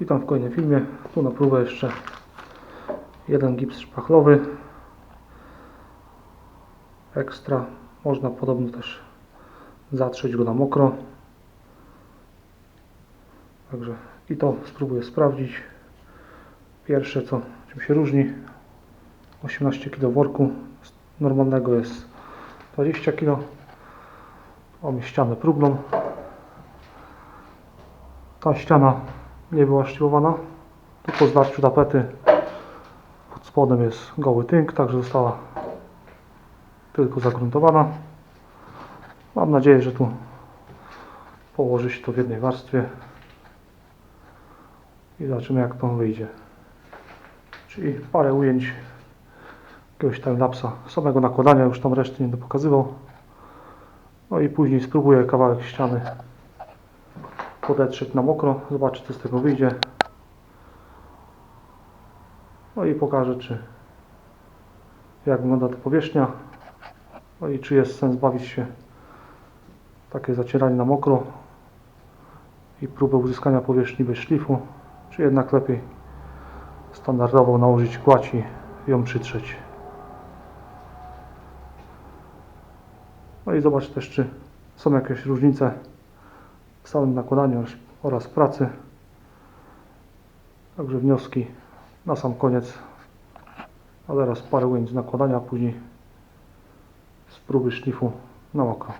Witam w kolejnym filmie. Tu na próbę jeszcze jeden gips szpachlowy. Ekstra. Można podobno też zatrzeć go na mokro. Także i to spróbuję sprawdzić. Pierwsze co, czym się różni. 18 kg worku. Normalnego jest 20 kg. Mamy ścianę próbną. Ta ściana nie była szlifowana. Tu po zdarciu tapety pod spodem jest goły tynk, także została tylko zagruntowana. Mam nadzieję, że tu położy się to w jednej warstwie i zobaczymy jak to wyjdzie. Czyli parę ujęć jakiegoś timelapsa samego nakładania, już tam reszty nie pokazywał. No i później spróbuję kawałek ściany podetrzeć na mokro, zobaczę co z tego wyjdzie. No i pokażę czy jak wygląda ta powierzchnia. No i czy jest sens bawić się takie zacieranie na mokro i próbę uzyskania powierzchni bez szlifu, czy jednak lepiej standardowo nałożyć gładź i ją przytrzeć. No i zobacz też czy są jakieś różnice w samym nakładaniu oraz pracy. Także wnioski na sam koniec. A teraz parę ujęć z nakładania, a później spróby szlifu na mokro.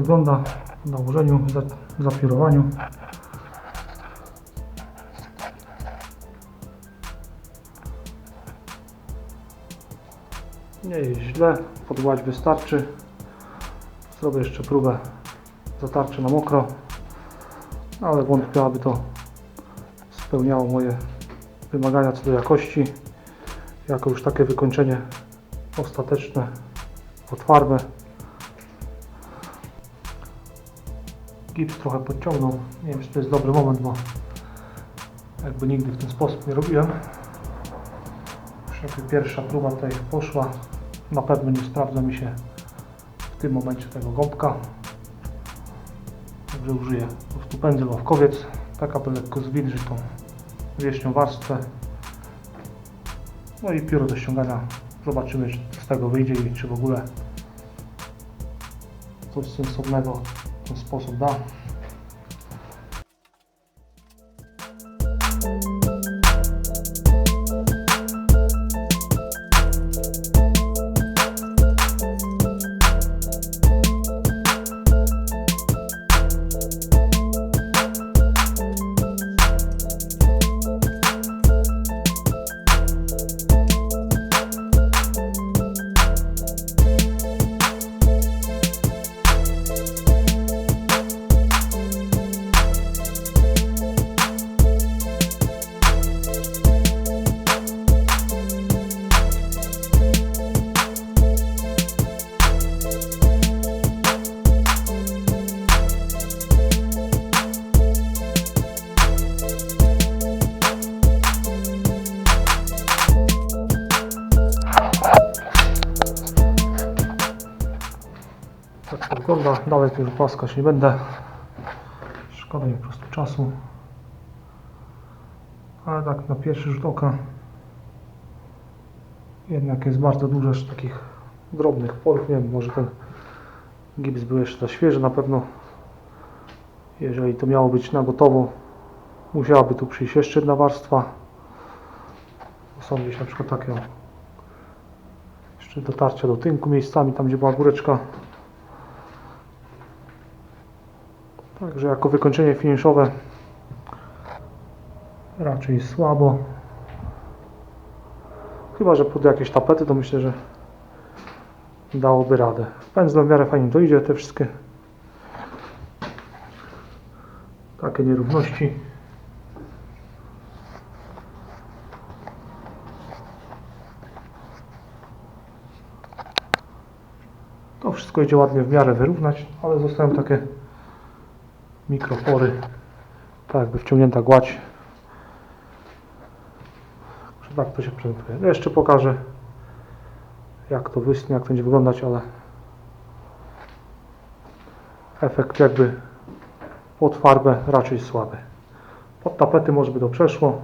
Wygląda w nałożeniu, za- zapirowaniu. Nie jest źle, podgładź wystarczy. Zrobię jeszcze próbę zatarcia na mokro, ale wątpię, aby to spełniało moje wymagania co do jakości. Jako już takie wykończenie ostateczne pod gips trochę podciągnął. Nie wiem, czy to jest dobry moment, bo jakby nigdy w ten sposób nie robiłem. Już pierwsza próba tutaj poszła. Na pewno nie sprawdza mi się w tym momencie tego gąbka. Także użyję po prostu pędzel ławkowiec, tak aby lekko zwilżyć tą wierzchnią warstwę. No i pióro do ściągania. Zobaczymy, czy z tego wyjdzie i czy w ogóle coś sensownego w ten to wygląda. Dalej już głaskać nie będę. Szkoda mi po prostu czasu. Ale tak na pierwszy rzut oka jednak jest bardzo dużo takich drobnych porów. Nie wiem, może ten gips był jeszcze za świeży na pewno. Jeżeli to miało być na gotowo, musiałaby tu przyjść jeszcze jedna warstwa. Są gdzieś na przykład takie jeszcze dotarcia do tynku miejscami, tam gdzie była góreczka. Także jako wykończenie finiszowe raczej słabo. Chyba, że pod jakieś tapety to myślę, że dałoby radę. Pędzlem w miarę fajnie dojdzie te wszystkie takie nierówności. To wszystko idzie ładnie w miarę wyrównać, ale zostają takie mikropory, tak jakby wciągnięta gładź. Tak to się prezentuje. Ja jeszcze pokażę jak to wysnie, jak to będzie wyglądać, ale efekt jakby pod farbę raczej słaby. Pod tapety może by to przeszło,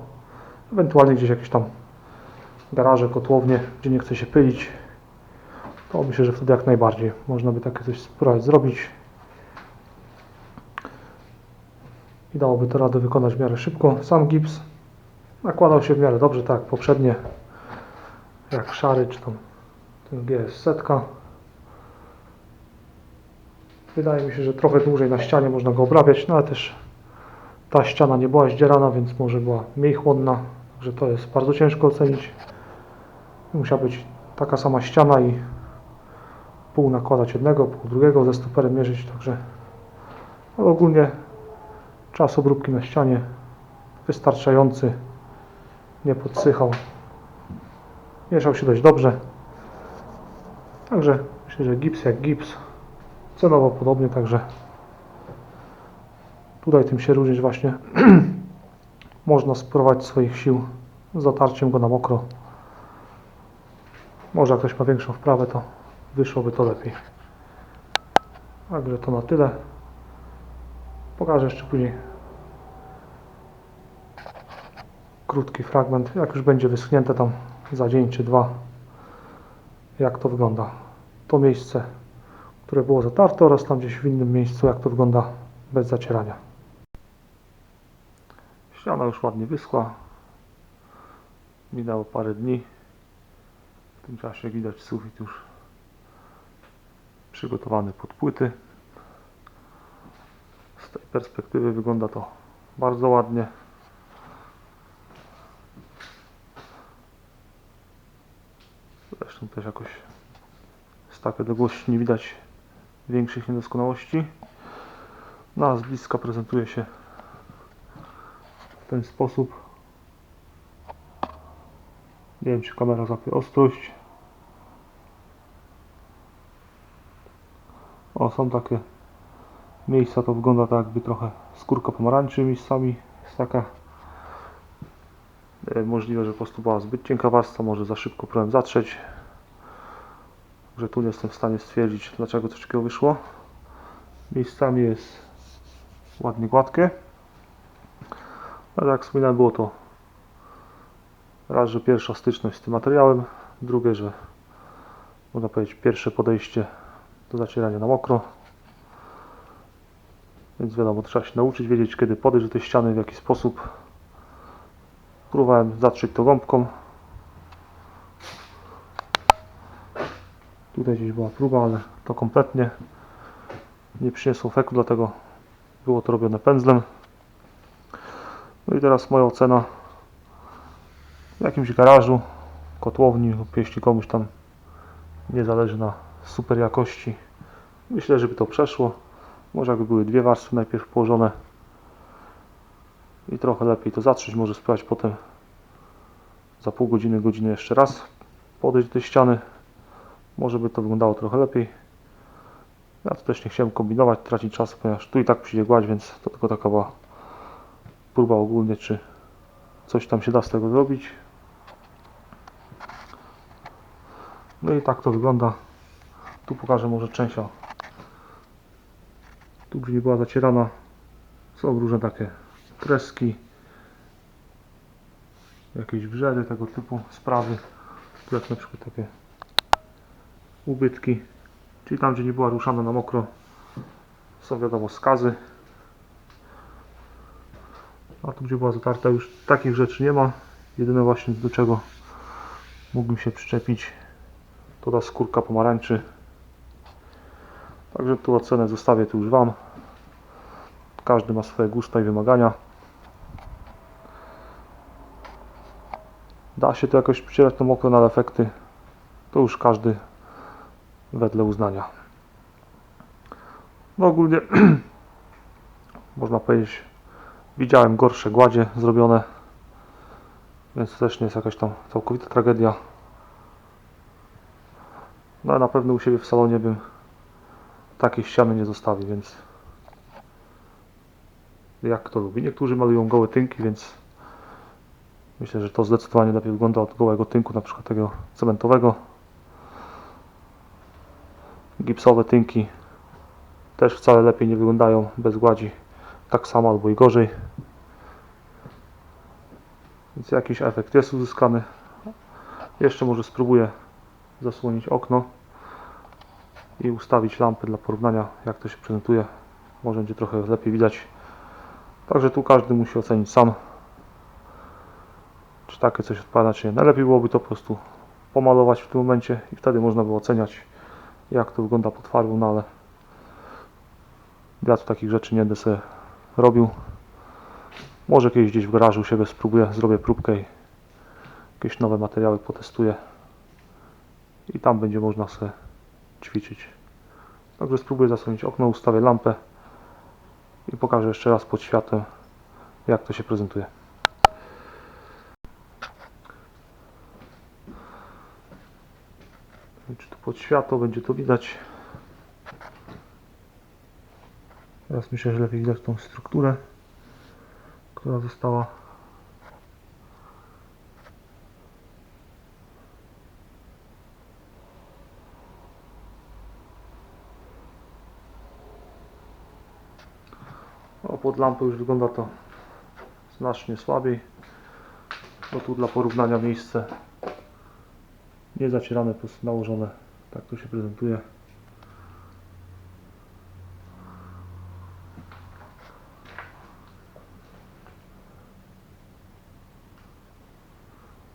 ewentualnie gdzieś jakieś tam garaże, kotłownie, gdzie nie chce się pylić. To myślę, że wtedy jak najbardziej można by takie coś spróbować zrobić. I dałoby to radę wykonać w miarę szybko. Sam gips nakładał się w miarę dobrze, tak jak poprzednie, jak szary czy tam ten GS setka. Wydaje mi się, że trochę dłużej na ścianie można go obrabiać, no ale też ta ściana nie była zdzierana, więc może była mniej chłodna, także to jest bardzo ciężko ocenić. Musiała być taka sama ściana i pół nakładać jednego, pół drugiego, ze stoperem mierzyć, także ale ogólnie Czas obróbki na ścianie wystarczający. Nie podsychał. Mieszał się dość dobrze. Także myślę, że gips jak gips. Cenowo podobnie, także tutaj tym się różnić właśnie. Można spróbować swoich sił z zatarciem go na mokro. Może jak ktoś ma większą wprawę, to wyszłoby to lepiej. Także to na tyle. Pokażę jeszcze później krótki fragment, jak już będzie wyschnięte tam za dzień czy dwa, jak to wygląda. To miejsce, które było zatarte oraz tam gdzieś w innym miejscu, jak to wygląda bez zacierania. Ściana już ładnie wyschła. Minęło parę dni. W tym czasie widać sufit już przygotowany pod płyty. Tej perspektywy wygląda to bardzo ładnie. Zresztą też jakoś z takiej odległości nie widać większych niedoskonałości. No a z bliska prezentuje się w ten sposób. Nie wiem czy kamera złapie ostrość. O, są takie miejsca, to wygląda tak jakby trochę skórka pomarańczy miejscami. Jest taka e, możliwe, że po prostu była zbyt cienka warstwa, może za szybko próbowałem zatrzeć. Że tu nie jestem w stanie stwierdzić, dlaczego coś takiego wyszło. Miejscami jest ładnie gładkie. Ale jak wspominałem, było to Raz, że pierwsza styczność z tym materiałem, drugie, że można powiedzieć pierwsze podejście do zacierania na mokro. Więc wiadomo, trzeba się nauczyć, wiedzieć kiedy podejść do tej ściany, w jaki sposób. Próbowałem zatrzeć to gąbką. Tutaj gdzieś była próba, ale to kompletnie nie przyniosło efektu, dlatego było to robione pędzlem. No i teraz moja ocena w jakimś garażu, kotłowni lub jeśli komuś tam nie zależy na super jakości. Myślę, żeby to przeszło. Może jakby były dwie warstwy najpierw położone i trochę lepiej to zatrzeć, może spróbować potem za pół godziny, godzinę jeszcze raz podejść do ściany. Może by to wyglądało trochę lepiej. Ja to też nie chciałem kombinować, tracić czasu, ponieważ tu i tak przyjdzie gładź, więc to tylko taka była próba ogólnie, czy coś tam się da z tego zrobić. No i tak to wygląda. Tu pokażę może część. o. Tu gdzie była zacierana są różne takie kreski, jakieś wrzedy tego typu sprawy. Tu jak na przykład takie ubytki, czyli tam gdzie nie była ruszana na mokro są wiadomo skazy. A tu gdzie była zatarta już takich rzeczy nie ma. Jedyne właśnie do czego mógłbym się przyczepić to ta skórka pomarańczy. Także tu ocenę zostawię tu już Wam. Każdy ma swoje gusta i wymagania. Da się to jakoś przycierać to mokro na efekty. To już każdy wedle uznania. No ogólnie można powiedzieć widziałem gorsze gładzie zrobione. Więc też nie jest jakaś tam całkowita tragedia. No ale na pewno u siebie w salonie bym takiej ściany nie zostawił, więc jak kto lubi. Niektórzy malują gołe tynki, więc myślę, że to zdecydowanie lepiej wygląda od gołego tynku, na przykład tego cementowego. Gipsowe tynki też wcale lepiej nie wyglądają bez gładzi. Tak samo albo i gorzej. Więc jakiś efekt jest uzyskany. Jeszcze może spróbuję zasłonić okno i ustawić lampy dla porównania jak to się prezentuje. Może będzie trochę lepiej widać. Także tu każdy musi ocenić sam czy takie coś odpada, czy nie. Najlepiej byłoby to po prostu pomalować w tym momencie i wtedy można by oceniać jak to wygląda pod farbą, no ale ja tu takich rzeczy nie będę sobie robił. Może kiedyś gdzieś w garażu siebie spróbuję, zrobię próbkę i jakieś nowe materiały potestuję i tam będzie można sobie ćwiczyć. Także spróbuję zasłonić okno, ustawię lampę i pokażę jeszcze raz pod światłem jak to się prezentuje. Czy tu pod światło będzie to widać? Teraz myślę, że lepiej widać tą strukturę, która została pod lampą już wygląda to znacznie słabiej. No tu dla porównania miejsce nie zacierane, po prostu nałożone. Tak to się prezentuje.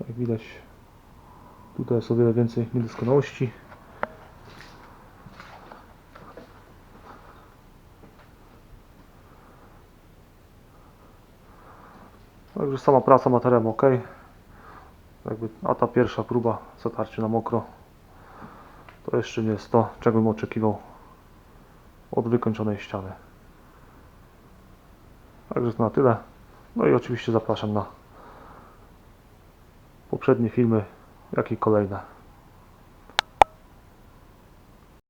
Jak widać, tutaj jest o wiele więcej niedoskonałości. Także sama praca materiałem ok. Jakby, a ta pierwsza próba zatarcie na mokro to jeszcze nie jest to, czego bym oczekiwał od wykończonej ściany. Także to na tyle. No i oczywiście zapraszam na poprzednie filmy, jak i kolejne.